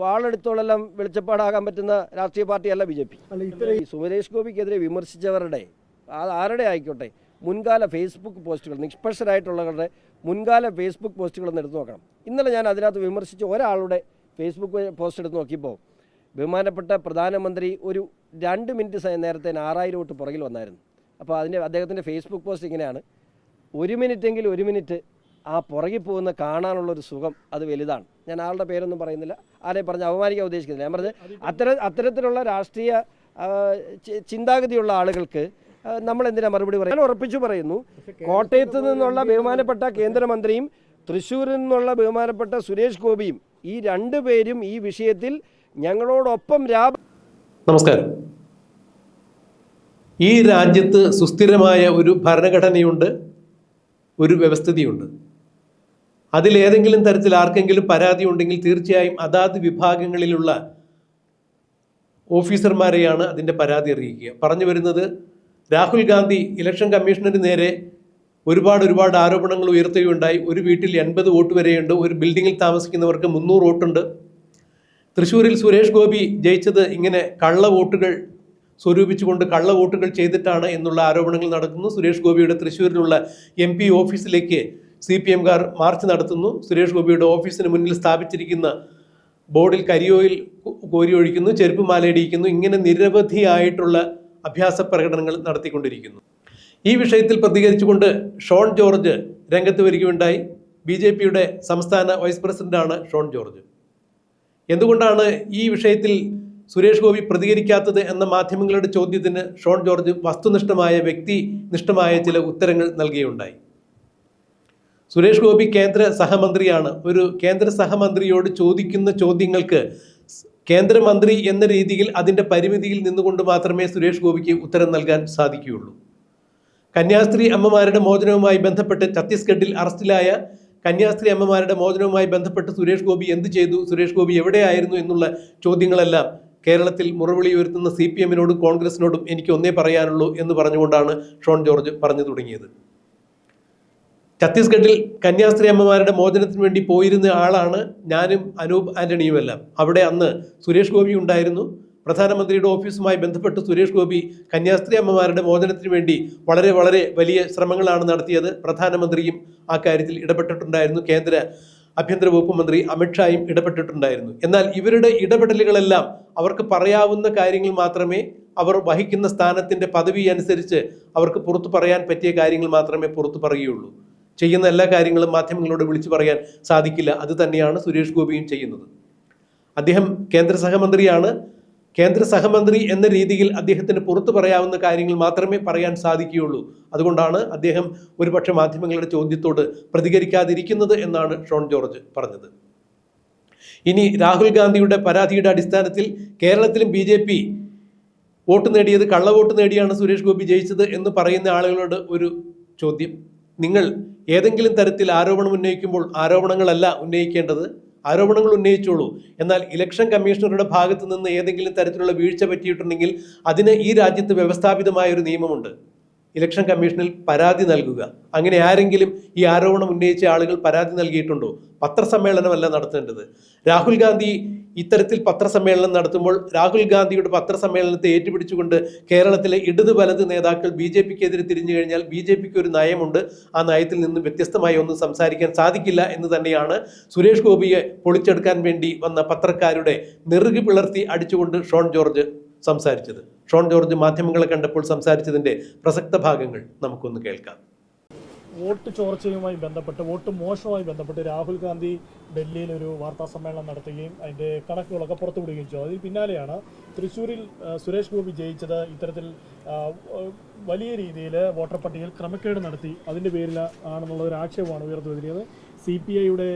വാളെടുത്തോളെല്ലാം വെളിച്ചപ്പാടാകാൻ പറ്റുന്ന രാഷ്ട്രീയ പാർട്ടിയല്ല ബി ജെ പി. സുരേഷ് ഗോപിക്കെതിരെ വിമർശിച്ചവരുടെ ആരുടെ ആയിക്കോട്ടെ മുൻകാല ഫേസ്ബുക്ക് പോസ്റ്റുകൾ നിഷ്പക്ഷരായിട്ടുള്ളവരുടെ മുൻകാല ഫേസ്ബുക്ക് പോസ്റ്റുകൾ ഒന്ന് എടുത്തു നോക്കണം. ഇന്നലെ ഞാൻ അതിനകത്ത് വിമർശിച്ച ഒരാളുടെ ഫേസ്ബുക്ക് പോസ്റ്റ് എടുത്ത് നോക്കിയപ്പോൾ ബഹുമാനപ്പെട്ട പ്രധാനമന്ത്രി ഒരു രണ്ട് മിനിറ്റ് നേരത്തെ ആറായിരം വോട്ട് പുറകിൽ വന്നായിരുന്നു. അപ്പോൾ അതിന്റെ അദ്ദേഹത്തിന്റെ ഫേസ്ബുക്ക് പോസ്റ്റ് ഇങ്ങനെയാണ്. ഒരു മിനിറ്റ് മിനിറ്റെങ്കിൽ ഒരു മിനിറ്റ് ആ പുറകിൽ പോകുന്ന കാണാനുള്ളൊരു സുഖം അത് വലുതാണ്. ഞാൻ ആളുടെ പേരൊന്നും പറയുന്നില്ല. ആരെയും പറഞ്ഞ് അപമാനിക്കാൻ ഉദ്ദേശിക്കുന്നില്ല. ഞാൻ പറഞ്ഞത് അത്തര അത്തരത്തിലുള്ള രാഷ്ട്രീയ ചിന്താഗതിയുള്ള ആളുകൾക്ക് നമ്മൾ എന്തിനാ മറുപടി പറയാൻ ഉറപ്പിച്ചു പറയുന്നു. കോട്ടയത്ത് നിന്നുള്ള ബഹുമാനപ്പെട്ട കേന്ദ്രമന്ത്രിയും തൃശ്ശൂരിൽ നിന്നുള്ള ബഹുമാനപ്പെട്ട സുരേഷ് ഗോപിയും ഈ രണ്ടു പേരും ഈ വിഷയത്തിൽ ഞങ്ങളോടൊപ്പം രാ നമസ്കാരം. ഈ രാജ്യത്ത് സുസ്ഥിരമായ ഒരു ഭരണഘടനയുണ്ട് ഒരു വ്യവസ്ഥിതിയുണ്ട്. അതിലേതെങ്കിലും തരത്തിൽ ആർക്കെങ്കിലും പരാതി ഉണ്ടെങ്കിൽ തീർച്ചയായും അതാത് വിഭാഗങ്ങളിലുള്ള ഓഫീസർമാരെയാണ് അതിന്റെ പരാതി അറിയിക്കുക. പറഞ്ഞു വരുന്നത് രാഹുൽ ഗാന്ധി ഇലക്ഷൻ കമ്മീഷണറിന് നേരെ ഒരുപാട് ഒരുപാട് ആരോപണങ്ങൾ ഉയർത്തുകയുണ്ടായി. ഒരു വീട്ടിൽ എൺപത് വോട്ട് വരെയുണ്ട്. ഒരു ബിൽഡിങ്ങിൽ താമസിക്കുന്നവർക്ക് മുന്നൂറ് വോട്ടുണ്ട്. തൃശ്ശൂരിൽ സുരേഷ് ഗോപി ജയിച്ചത് ഇങ്ങനെ കള്ള വോട്ടുകൾ സ്വരൂപിച്ചുകൊണ്ട് കള്ള വോട്ടുകൾ ചെയ്തിട്ടാണ് എന്നുള്ള ആരോപണങ്ങൾ നടക്കുന്നു. സുരേഷ് ഗോപിയുടെ തൃശ്ശൂരിലുള്ള എം ഓഫീസിലേക്ക് സി പി എംകാർ മാർച്ച് നടത്തുന്നു. സുരേഷ് ഗോപിയുടെ ഓഫീസിന് മുന്നിൽ സ്ഥാപിച്ചിരിക്കുന്ന ബോർഡിൽ കരിയോയിൽ കോരി കോരിയൊഴിക്കുന്നു ചെരുപ്പ് മാലയിടിയിക്കുന്നു. ഇങ്ങനെ നിരവധിയായിട്ടുള്ള അഭ്യാസ പ്രകടനങ്ങൾ നടത്തിക്കൊണ്ടിരിക്കുന്നു. ഈ വിഷയത്തിൽ പ്രതികരിച്ചുകൊണ്ട് ഷോൺ ജോർജ് രംഗത്ത് വരികയുണ്ടായി. ബി ജെ പിയുടെ സംസ്ഥാന വൈസ് പ്രസിഡന്റാണ് ഷോൺ ജോർജ്. എന്തുകൊണ്ടാണ് ഈ വിഷയത്തിൽ സുരേഷ് ഗോപി പ്രതികരിക്കാത്തത് എന്ന മാധ്യമങ്ങളുടെ ചോദ്യത്തിന് ഷോൺ ജോർജ് വസ്തുനിഷ്ഠമായ വ്യക്തിനിഷ്ഠമായ ചില ഉത്തരങ്ങൾ നൽകുകയുണ്ടായി സുരേഷ് ഗോപി കേന്ദ്ര സഹമന്ത്രിയാണ്. ഒരു കേന്ദ്ര സഹമന്ത്രിയോട് ചോദിക്കുന്ന ചോദ്യങ്ങൾക്ക് കേന്ദ്രമന്ത്രി എന്ന രീതിയിൽ അതിന്റെ പരിമിതിയിൽ നിന്നുകൊണ്ട് മാത്രമേ സുരേഷ് ഗോപിക്ക് ഉത്തരം നൽകാൻ സാധിക്കുകയുള്ളൂ. കന്യാസ്ത്രീ അമ്മമാരുടെ മോചനവുമായി ബന്ധപ്പെട്ട് ഛത്തീസ്ഗഡിൽ അറസ്റ്റിലായ കന്യാസ്ത്രീ അമ്മമാരുടെ മോചനവുമായി ബന്ധപ്പെട്ട് സുരേഷ് ഗോപി എന്ത് ചെയ്തു? സുരേഷ് ഗോപി എവിടെയായിരുന്നു എന്നുള്ള ചോദ്യങ്ങളെല്ലാം കേരളത്തിൽ മുറവിളി ഉയർത്തുന്ന സി പി എമ്മിനോടും കോൺഗ്രസിനോടും എനിക്ക് ഒന്നേ പറയാനുള്ളൂ എന്ന് പറഞ്ഞുകൊണ്ടാണ് ഷോൺ ജോർജ് പറഞ്ഞു തുടങ്ങിയത്. ഛത്തീസ്ഗഡിൽ കന്യാസ്ത്രീ അമ്മമാരുടെ മോചനത്തിന് വേണ്ടി പോയിരുന്ന ആളാണ് ഞാനും അനൂപ് ആന്റണിയുമെല്ലാം. അവിടെ അന്ന് സുരേഷ് ഗോപി ഉണ്ടായിരുന്നു. പ്രധാനമന്ത്രിയുടെ ഓഫീസുമായി ബന്ധപ്പെട്ട് സുരേഷ് ഗോപി കന്യാസ്ത്രീ അമ്മമാരുടെ മോചനത്തിന് വേണ്ടി വളരെ വളരെ വലിയ ശ്രമങ്ങളാണ് നടത്തിയത്. പ്രധാനമന്ത്രിയും ആ കാര്യത്തിൽ ഇടപെട്ടിട്ടുണ്ടായിരുന്നു. കേന്ദ്ര ആഭ്യന്തര വകുപ്പ് മന്ത്രി അമിത്ഷായും ഇടപെട്ടിട്ടുണ്ടായിരുന്നു. എന്നാൽ ഇവരുടെ ഇടപെടലുകളെല്ലാം അവർക്ക് പറയാവുന്ന കാര്യങ്ങൾ മാത്രമേ അവർ വഹിക്കുന്ന സ്ഥാനത്തിന്റെ പദവി അനുസരിച്ച് അവർക്ക് പുറത്തു പറയാൻ പറ്റിയ കാര്യങ്ങൾ മാത്രമേ പുറത്തു പറയുകയുള്ളൂ. ചെയ്യുന്ന എല്ലാ കാര്യങ്ങളും മാധ്യമങ്ങളോട് വിളിച്ചു പറയാൻ സാധിക്കില്ല. അത് തന്നെയാണ് സുരേഷ് ഗോപിയും ചെയ്യുന്നത്. അദ്ദേഹം കേന്ദ്ര സഹമന്ത്രിയാണ്. കേന്ദ്ര സഹമന്ത്രി എന്ന രീതിയിൽ അദ്ദേഹത്തിന് പുറത്തു പറയാവുന്ന കാര്യങ്ങൾ മാത്രമേ പറയാൻ സാധിക്കുകയുള്ളൂ. അതുകൊണ്ടാണ് അദ്ദേഹം ഒരുപക്ഷെ മാധ്യമങ്ങളുടെ ചോദ്യത്തോട് പ്രതികരിക്കാതിരിക്കുന്നത് എന്നാണ് ഷോൺ ജോർജ് പറഞ്ഞത്. ഇനി രാഹുൽ ഗാന്ധിയുടെ പരാതിയുടെ അടിസ്ഥാനത്തിൽ കേരളത്തിലും ബി ജെ പി വോട്ട് നേടിയത് കള്ളവോട്ട് നേടിയാണ് സുരേഷ് ഗോപി ജയിച്ചത് എന്ന് പറയുന്ന ആളുകളോട് ഒരു ചോദ്യം. നിങ്ങൾ ഏതെങ്കിലും തരത്തിൽ ആരോപണം ഉന്നയിക്കുമ്പോൾ ആരോപണങ്ങളല്ല ഉന്നയിക്കേണ്ടത്? ആരോപണങ്ങൾ ഉന്നയിച്ചോളൂ. എന്നാൽ ഇലക്ഷൻ കമ്മീഷണറുടെ ഭാഗത്ത് നിന്ന് ഏതെങ്കിലും തരത്തിലുള്ള വീഴ്ച പറ്റിയിട്ടുണ്ടെങ്കിൽ അതിന് ഈ രാജ്യത്ത് വ്യവസ്ഥാപിതമായ ഒരു നിയമമുണ്ട്. ഇലക്ഷൻ കമ്മീഷനിൽ പരാതി നൽകുക. അങ്ങനെ ആരെങ്കിലും ഈ ആരോപണം ഉന്നയിച്ച ആളുകൾ പരാതി നൽകിയിട്ടുണ്ടോ? പത്രസമ്മേളനമല്ല നടത്തേണ്ടത്. രാഹുൽ ഗാന്ധി ഇത്തരത്തിൽ പത്രസമ്മേളനം നടത്തുമ്പോൾ രാഹുൽ ഗാന്ധിയുടെ പത്രസമ്മേളനത്തെ ഏറ്റുപിടിച്ചുകൊണ്ട് കേരളത്തിലെ ഇടത് വലത് നേതാക്കൾ ബി ജെ പിക്കെതിരെ തിരിഞ്ഞു കഴിഞ്ഞാൽ ബി ജെ പിക്ക് ഒരു നയമുണ്ട്. ആ നയത്തിൽ നിന്ന് വ്യത്യസ്തമായി ഒന്നും സംസാരിക്കാൻ സാധിക്കില്ല എന്ന് തന്നെയാണ് സുരേഷ് ഗോപിയെ പൊളിച്ചെടുക്കാൻ വേണ്ടി വന്ന പത്രക്കാരുടെ നെറുകി പിളർത്തി അടിച്ചുകൊണ്ട് ഷോൺ ജോർജ് സംസാരിച്ചത്. ഷോൺ ജോർജ് മാധ്യമങ്ങളെ കണ്ടപ്പോൾ സംസാരിച്ചതിന്റെ പ്രസക്ത ഭാഗങ്ങൾ നമുക്കൊന്ന് കേൾക്കാം. വോട്ട് ചോർച്ചയുമായി ബന്ധപ്പെട്ട് വോട്ട് മോശമായി ബന്ധപ്പെട്ട് രാഹുൽ ഗാന്ധി ഡൽഹിയിൽ ഒരു വാർത്താ സമ്മേളനം നടത്തുകയും അതിന്റെ കണക്കുകളൊക്കെ പുറത്തുവിടുകയും ചെയ്തു. അതിന് പിന്നാലെയാണ് തൃശ്ശൂരിൽ സുരേഷ് ഗോപി ജയിച്ചത് ഇത്തരത്തിൽ വലിയ രീതിയിൽ വോട്ടർ പട്ടികയിൽ ക്രമക്കേട് നടത്തി. അതിന്റെ പേരിൽ ആണെന്നുള്ള ഒരു ആക്ഷേപമാണ് ഉയർന്നു വരുന്നത് സി പി ഐയുടെ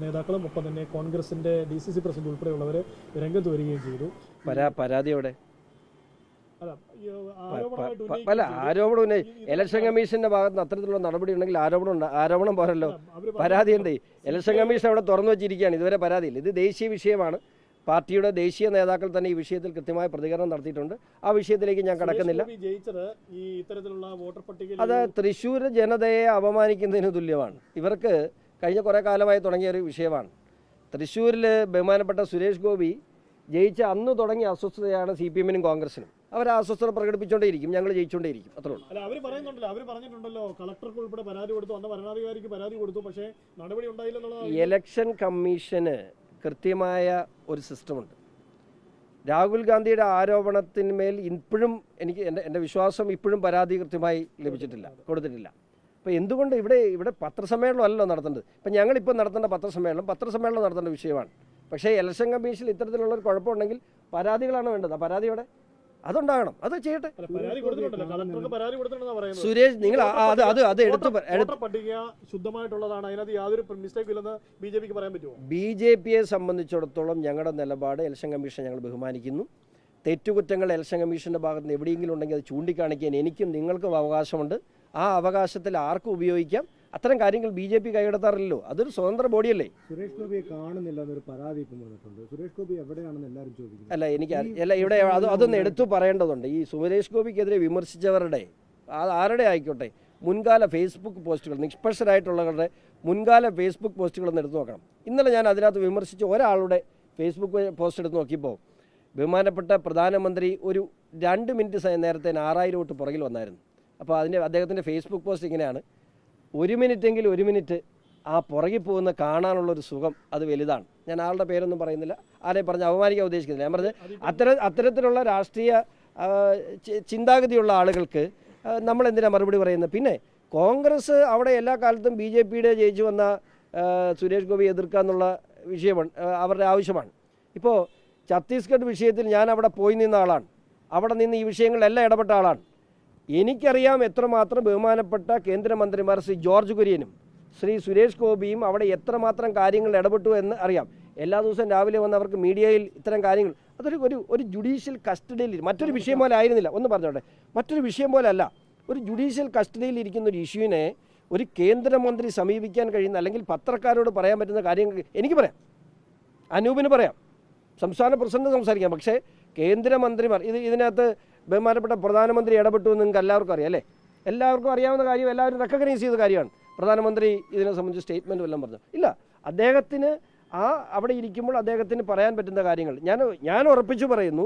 നേതാക്കളും ഒപ്പം തന്നെ കോൺഗ്രസിന്റെ ഡി സി സി പ്രസിഡന്റ് ഉൾപ്പെടെയുള്ളവർ രംഗത്ത് വരികയും ചെയ്തു. പരാ പരാതിയോടെ അല്ല ഈ പ- ആരോപണമായിട്ട് പ- പല ഉന്നയിക്കുകയും ആരോപണം ഉന്നയി ഇലക്ഷൻ കമ്മീഷന്റെ ഭാഗത്ത് അത്തരത്തിലുള്ള നടപടി ഉണ്ടെങ്കിൽ ആരോപണം ഉണ്ട് ആരോപണം പോരല്ലോ. പരാതി എന്തേ? ഇലക്ഷൻ കമ്മീഷൻ അവിടെ തുറന്നു വെച്ചിരിക്കുകയാണ്. ഇതുവരെ പരാതിയില്ല. ഇത് ദേശീയ വിഷയമാണ്. പാർട്ടിയുടെ ദേശീയ നേതാക്കൾ തന്നെ ഈ വിഷയത്തിൽ കൃത്യമായ പ്രതികരണം നടത്തിയിട്ടുണ്ട്. ആ വിഷയത്തിലേക്ക് ഞാൻ കടക്കുന്നില്ല. അത് തൃശ്ശൂർ ജനതയെ അപമാനിക്കുന്നതിന് തുല്യമാണ്. ഇവർക്ക് കഴിഞ്ഞ കുറേ കാലമായി തുടങ്ങിയ ഒരു വിഷയമാണ്. തൃശ്ശൂരിൽ ബഹുമാനപ്പെട്ട സുരേഷ് ഗോപി ജയിച്ച അന്ന് തുടങ്ങിയ അസ്വസ്ഥതയാണ് സി പി എമ്മിനും കോൺഗ്രസിനും. അവർ അസ്വസ്ഥത പ്രകടിപ്പിച്ചുകൊണ്ടേയിരിക്കും ഞങ്ങൾ ജയിച്ചുകൊണ്ടേയിരിക്കും അത്രേ ഉള്ളൂ. അല്ല അവർ പറയുന്നുണ്ടല്ലോ. അവർ പറഞ്ഞിട്ടുണ്ടല്ലോ കളക്ടർക്ക് ഉൾപ്പെടെ പരാതി കൊടുത്തു അന്ന് ഭരണാധികാരിക്ക് പരാതി കൊടുത്തു പക്ഷേ നടപടി ഉണ്ടായില്ലെന്നുള്ളത് ഇലക്ഷൻ കമ്മീഷന് കൃത്യമായ ഒരു സിസ്റ്റമുണ്ട് രാഹുൽ ഗാന്ധിയുടെ ആരോപണത്തിന്മേൽ ഇപ്പോഴും എനിക്ക് എന്റെ എന്റെ വിശ്വാസം ഇപ്പോഴും പരാതി കൃത്യമായി ലഭിച്ചിട്ടില്ല കൊടുത്തിട്ടില്ല. അപ്പോൾ എന്തുകൊണ്ട് ഇവിടെ ഇവിടെ പത്രസമ്മേളനം അല്ലല്ലോ നടത്തേണ്ടത്? ഇപ്പം ഞങ്ങളിപ്പോൾ നടത്തേണ്ട പത്രസമ്മേളനം പത്രസമ്മേളനം നടത്തേണ്ട വിഷയമാണ്. പക്ഷേ ഇലക്ഷൻ കമ്മീഷനിൽ ഇത്തരത്തിലുള്ളൊരു കുഴപ്പമുണ്ടെങ്കിൽ പരാതികളാണ് വേണ്ടത്. ആ പരാതി ഇവിടെ അതുണ്ടാകണം. അത് ചെയ്യട്ടെ. സുരേഷ് നിങ്ങൾ അത് അത് അത് എടുത്ത് ശുദ്ധമായിട്ടുള്ളതാണ്. അതിനകത്ത് യാതൊരു മിസ്റ്റേക്ക് ഇല്ലെന്ന് ബി ജെ പിക്ക് പറയാൻ പറ്റുമോ? ബി ജെ പിയെ സംബന്ധിച്ചിടത്തോളം ഞങ്ങളുടെ നിലപാട് ഇലക്ഷൻ കമ്മീഷൻ ഞങ്ങൾ ബഹുമാനിക്കുന്നു. തെറ്റുകുറ്റങ്ങൾ ഇലക്ഷൻ കമ്മീഷന്റെ ഭാഗത്ത് നിന്ന് എവിടെയെങ്കിലും ഉണ്ടെങ്കിൽ അത് ചൂണ്ടിക്കാണിക്കാൻ എനിക്കും നിങ്ങൾക്കും അവകാശമുണ്ട്. ആ അവകാശത്തിൽ ആർക്കും ഉപയോഗിക്കാം. അത്തരം കാര്യങ്ങൾ ബി ജെ പി കൈകടത്താറില്ലല്ലോ. അതൊരു സ്വതന്ത്ര ബോഡിയല്ലേ? സുരേഷ് ഗോപിയെ കാണുന്നില്ല എന്നൊരു പരാതി ഇപ്പം വന്നിട്ടുണ്ട്. സുരേഷ് ഗോപി എവിടെയാണെന്ന് എല്ലാവരും ചോദിക്കുന്നു. അല്ല എനിക്ക് അല്ല ഇവിടെ അത് അതൊന്ന് എടുത്തു പറയേണ്ടതുണ്ട്. ഈ സുരേഷ് ഗോപിക്കെതിരെ വിമർശിച്ചവരുടെ ആരുടെ ആയിക്കോട്ടെ മുൻകാല ഫേസ്ബുക്ക് പോസ്റ്റുകൾ നിഷ്പക്ഷരായിട്ടുള്ളവരുടെ മുൻകാല ഫേസ്ബുക്ക് പോസ്റ്റുകളൊന്ന് എടുത്തു നോക്കണം. ഇന്നലെ ഞാൻ അതിനകത്ത് വിമർശിച്ച ഒരാളുടെ ഫേസ്ബുക്ക് പോസ്റ്റ് എടുത്ത് നോക്കിയപ്പോൾ ബഹുമാനപ്പെട്ട പ്രധാനമന്ത്രി ഒരു രണ്ട് മിനിറ്റ് നേരത്തെ ആറായിരം തൊട്ട് പുറകിൽ വന്നായിരുന്നു. അപ്പോൾ അതിന്റെ അദ്ദേഹത്തിന്റെ ഫേസ്ബുക്ക് പോസ്റ്റ് ഇങ്ങനെയാണ്. ഒരു മിനിറ്റെങ്കിൽ ഒരു മിനിറ്റ് ആ പുറകിൽ പോകുന്ന കാണാനുള്ളൊരു സുഖം അത് വലുതാണ്. ഞാൻ ആളുടെ പേരൊന്നും പറയുന്നില്ല. ആരെ പറഞ്ഞ് അപമാനിക്കാൻ ഉദ്ദേശിക്കുന്നില്ല. ഞാൻ പറഞ്ഞത് അത്തരം അത്തരത്തിലുള്ള രാഷ്ട്രീയ ചിന്താഗതിയുള്ള ആളുകൾക്ക് നമ്മൾ എന്തിനാ മറുപടി പറയുന്നത്? പിന്നെ കോൺഗ്രസ് അവിടെ എല്ലാ കാലത്തും ബി ജെ പിയുടെ ജയിച്ചു വന്ന സുരേഷ് ഗോപി എതിർക്കുക എന്നുള്ള വിഷയമാണ് അവരുടെ ആവശ്യമാണ്. ഇപ്പോൾ ഛത്തീസ്ഗഡ് വിഷയത്തിൽ ഞാൻ അവിടെ പോയി നിന്ന ആളാണ്. അവിടെ നിന്ന് ഈ വിഷയങ്ങളിലെല്ലാം ഇടപെട്ട ആളാണ്. എനിക്കറിയാം എത്രമാത്രം ബഹുമാനപ്പെട്ട കേന്ദ്രമന്ത്രിമാർ ശ്രീ ജോർജ് കുര്യനും ശ്രീ സുരേഷ് ഗോപിയും അവിടെ എത്രമാത്രം കാര്യങ്ങൾ ഇടപെട്ടു എന്ന് അറിയാം. എല്ലാ ദിവസവും രാവിലെ വന്ന് അവർക്ക് മീഡിയയിൽ ഇത്തരം കാര്യങ്ങൾ. അതൊരു ഒരു ഒരു ജുഡീഷ്യൽ കസ്റ്റഡിയിൽ മറ്റൊരു വിഷയം പോലെ ആയിരുന്നില്ല. ഒന്ന് പറഞ്ഞോട്ടെ. മറ്റൊരു വിഷയം പോലെ അല്ല. ഒരു ജുഡീഷ്യൽ കസ്റ്റഡിയിൽ ഇരിക്കുന്ന ഒരു ഇഷ്യൂവിനെ ഒരു കേന്ദ്രമന്ത്രി സമീപിക്കാൻ കഴിയുന്ന അല്ലെങ്കിൽ പത്രക്കാരോട് പറയാൻ പറ്റുന്ന കാര്യങ്ങൾ എനിക്ക് പറയാം. അനൂപിന് പറയാം. സംസ്ഥാന പ്രസിഡന്റ് സംസാരിക്കാം. പക്ഷേ കേന്ദ്രമന്ത്രിമാർ ഇത് ഇതിനകത്ത് ബഹുമാനപ്പെട്ട പ്രധാനമന്ത്രി ഇടപെട്ടു എന്ന് നിങ്ങൾക്ക് എല്ലാവർക്കും അറിയാം അല്ലേ? എല്ലാവർക്കും അറിയാവുന്ന കാര്യം എല്ലാവരും റെക്കഗ്നൈസ് ചെയ്ത കാര്യമാണ്. പ്രധാനമന്ത്രി ഇതിനെ സംബന്ധിച്ച് സ്റ്റേറ്റ്മെന്റ് വല്ലതും പറഞ്ഞു? ഇല്ല. അദ്ദേഹത്തിന് ആ അവിടെ ഇരിക്കുമ്പോൾ അദ്ദേഹത്തിന് പറയാൻ പറ്റുന്ന കാര്യങ്ങൾ. ഞാൻ ഞാൻ ഉറപ്പിച്ചു പറയുന്നു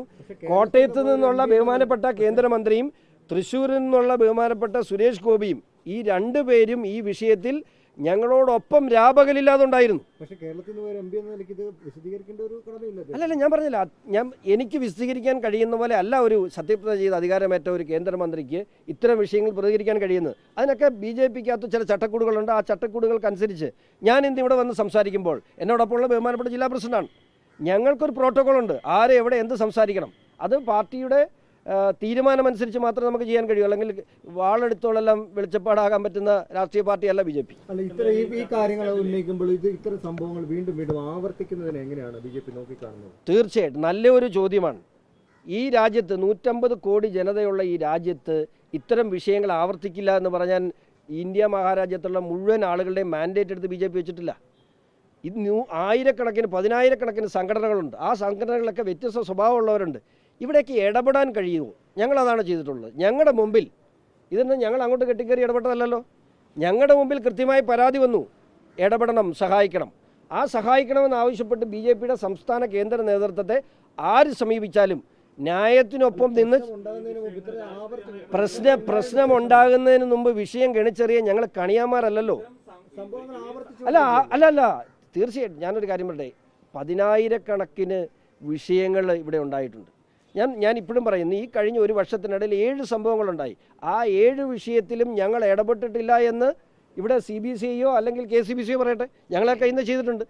കോട്ടയത്ത് നിന്നുള്ള ബഹുമാനപ്പെട്ട കേന്ദ്രമന്ത്രിയും തൃശ്ശൂരിൽ നിന്നുള്ള ബഹുമാനപ്പെട്ട സുരേഷ് ഗോപിയും ഈ രണ്ടു പേരും ഈ വിഷയത്തിൽ ഞങ്ങളോടൊപ്പം രാപകലില്ലാതെ ഉണ്ടായിരുന്നു പക്ഷെ കേരളത്തിൽ നിന്ന് ഒരു എം പി എന്ന നിലയ്ക്ക് ഒരു കടമയില്ല അല്ലല്ല ഞാൻ പറഞ്ഞില്ല. ഞാൻ എനിക്ക് വിശദീകരിക്കാൻ കഴിയുന്ന പോലെ അല്ല ഒരു സത്യപ്രതിജ്ഞ ചെയ്ത അധികാരമേറ്റ ഒരു കേന്ദ്രമന്ത്രിക്ക് ഇത്തരം വിഷയങ്ങൾ പ്രതികരിക്കാൻ കഴിയുന്നത്. അതിനൊക്കെ ബി ജെ പിക്കകത്ത് ചില ചട്ടക്കൂടുകളുണ്ട്. ആ ചട്ടക്കൂടുകൾക്കനുസരിച്ച് ഞാൻ ഇന്ന് ഇവിടെ വന്ന് സംസാരിക്കുമ്പോൾ എന്നോടൊപ്പമുള്ള ബഹുമാനപ്പെട്ട ജില്ലാ പ്രസിഡന്റാണ്. ഞങ്ങൾക്കൊരു പ്രോട്ടോകോൾ ഉണ്ട് ആരെ എവിടെ എന്ത് സംസാരിക്കണം. അത് പാർട്ടിയുടെ തീരുമാനമനുസരിച്ച് മാത്രമേ നമുക്ക് ചെയ്യാൻ കഴിയൂ. അല്ലെങ്കിൽ വാളെടുത്തോളെല്ലാം വെളിച്ചപ്പാടാകാൻ പറ്റുന്ന രാഷ്ട്രീയ പാർട്ടിയല്ല ബി ജെ പി. അല്ല നല്ല ഈ കാര്യങ്ങൾ ഉന്നയിക്കുമ്പോൾ ഇത് ഇത്തരം സംഭവങ്ങൾ വീണ്ടും വീണ്ടും ആവർത്തിക്കുന്നതിന് എങ്ങനെയാണ് ബി ജെ പി നോക്കിക്കാണുന്നത്? തീർച്ചയായിട്ടും. നല്ലൊരു ചോദ്യമാണ്. ഈ രാജ്യത്ത് നൂറ്റമ്പത് കോടി ജനതയുള്ള ഈ രാജ്യത്ത് ഇത്തരം വിഷയങ്ങൾ ആവർത്തിക്കില്ല എന്ന് പറഞ്ഞാൽ ഇന്ത്യ മഹാരാജ്യത്തുള്ള മുഴുവൻ ആളുകളുടെയും മാൻഡേറ്റ് എടുത്ത് ബി ജെ പി വെച്ചിട്ടില്ല. ഇത് ആയിരക്കണക്കിന് പതിനായിരക്കണക്കിന് സംഘടനകളുണ്ട്. ആ സംഘടനകളൊക്കെ വ്യത്യസ്ത സ്വഭാവമുള്ളവരുണ്ട്. ഇവിടേക്ക് ഇടപെടാൻ കഴിയുമോ? ഞങ്ങളതാണ് ചെയ്തിട്ടുള്ളത്. ഞങ്ങളുടെ മുമ്പിൽ ഇതൊന്നും ഞങ്ങൾ അങ്ങോട്ട് കെട്ടിക്കയറി ഇടപെട്ടതല്ലല്ലോ? ഞങ്ങളുടെ മുമ്പിൽ കൃത്യമായി പരാതി വന്നു. ഇടപെടണം സഹായിക്കണം. ആ സഹായിക്കണമെന്ന് ആവശ്യപ്പെട്ട് ബി ജെ പിയുടെ സംസ്ഥാന കേന്ദ്ര നേതൃത്വത്തെ ആര് സമീപിച്ചാലും ന്യായത്തിനൊപ്പം നിന്ന് പ്രശ്ന പ്രശ്നമുണ്ടാകുന്നതിന് മുമ്പ് വിഷയം ഗണിച്ചെറിയാൻ ഞങ്ങൾ ആവർത്തിച്ചു അല്ല അല്ല അല്ല. തീർച്ചയായിട്ടും ഞാനൊരു കാര്യം പറയട്ടെ. പതിനായിരക്കണക്കിന് വിഷയങ്ങൾ ഇവിടെ ഉണ്ടായിട്ടുണ്ട്. ഞാൻ ഞാൻ ഇപ്പോഴും പറയുന്നു ഈ കഴിഞ്ഞ ഒരു വർഷത്തിനിടയിൽ ഏഴ് സംഭവങ്ങളുണ്ടായി. ആ ഏഴ് വിഷയത്തിലും ഞങ്ങൾ ഇടപെട്ടിട്ടില്ല എന്ന് ഇവിടെ സി ബി സി ഐയോ അല്ലെങ്കിൽ കെ സി ബി സിയോ പറയട്ടെ ഞങ്ങളെ കയ്യിൽ നിന്ന് ചെയ്തിട്ടുണ്ട്.